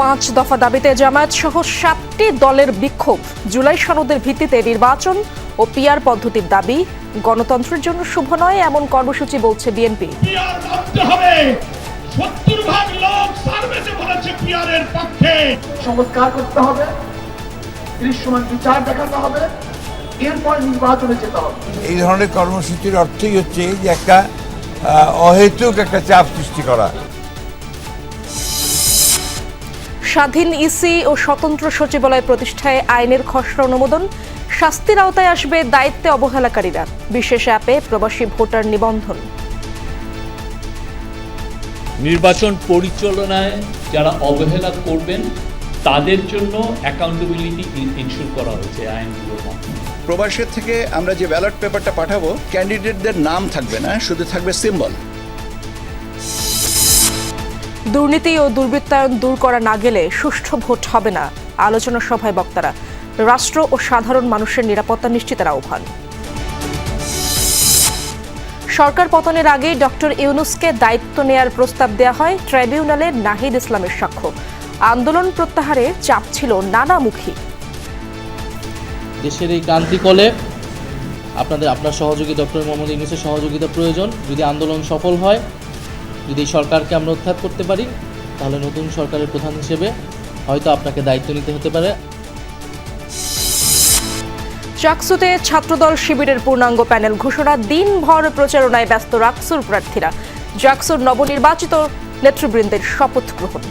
পাঁচ দফা দাবিতে জামায়াত সহ সাতটি দলের বিক্ষোভ। জুলাই সনদের ভিত্তিতে নির্বাচন ও পিয়ার পদ্ধতির দাবি গণতন্ত্রের জন্য শুভ নয় এমন কর্মসূচি বলছে বিএনপি। পিয়ার ভাবতে হবে। সত্তর ভাগ লোক সার্ভেতে বলেছে পিয়ারের পক্ষে। সংস্কার করতে হবে। দৃশ্যমান বিচার দেখাতে হবে। এরপর নির্বাচনে যেতে হবে। এই ধরনের কর্মসূচির অর্থই হচ্ছে যে একটা অহেতুক একটা চাপ সৃষ্টি করা। স্বাধীন ইসি ও স্বতন্ত্র সচিবালয় প্রতিষ্ঠায় আইনের খসড়া অনুমোদন। শাস্তির আওতায় আসবে দায়িত্বে অবহেলাকারীরা। বিশেষ অ্যাপে প্রবাসী ভোটার নিবন্ধন। নির্বাচন পরিচালনায় যারা অবহেলা করবেন তাদের জন্য অ্যাকাউন্টেবিলিটি ইনশিওর করা হয়েছে আইনগুলোর মাধ্যমে প্রবাসের থেকে আমরা যে ব্যালট পেপারটা পাঠাবো ক্যান্ডিডেটদের নাম থাকবে না শুধু থাকবে সিম্বল দুর্নীতি ও দুর্বৃত্তায়ন দূর করা না গেলে সুষ্ঠু ভোট হবে না, আলোচনা সভায় বক্তারা। রাষ্ট্র ও সাধারণ মানুষের নিরাপত্তা নিশ্চিতের আহ্বান। সরকার পতনের আগে ডক্টর ইউনুসকে দায়িত্ব নেয়ার প্রস্তাব দেওয়া হয় ট্রাইব্যুনালে নাহিদ ইসলামের সাক্ষ্য। আন্দোলন প্রত্যাহারে চাপ ছিল নানামুখী। দেশের এই ক্রান্তিকলে আপনাদের, আপনার সহযোগী ডক্টর মোহাম্মদ ইউনুসের সহযোগিতা প্রয়োজন। যদি আন্দোলন সফল হয় যদি সরকারকে আমরা উত্থাপ করতে পারি, তাহলে নতুন সরকারের প্রধান হিসেবে হয়তো আপনাকে দায়িত্ব নিতে হতে পারে। চাকসুতে ছাত্রদল শিবিরের পূর্ণাঙ্গ প্যানেল ঘোষণা, দিনভর প্রচারণায় ব্যস্ত রাকসুর প্রার্থীরা। জাকসুর নবনির্বাচিত নেতৃবৃন্দের শপথ গ্রহণ।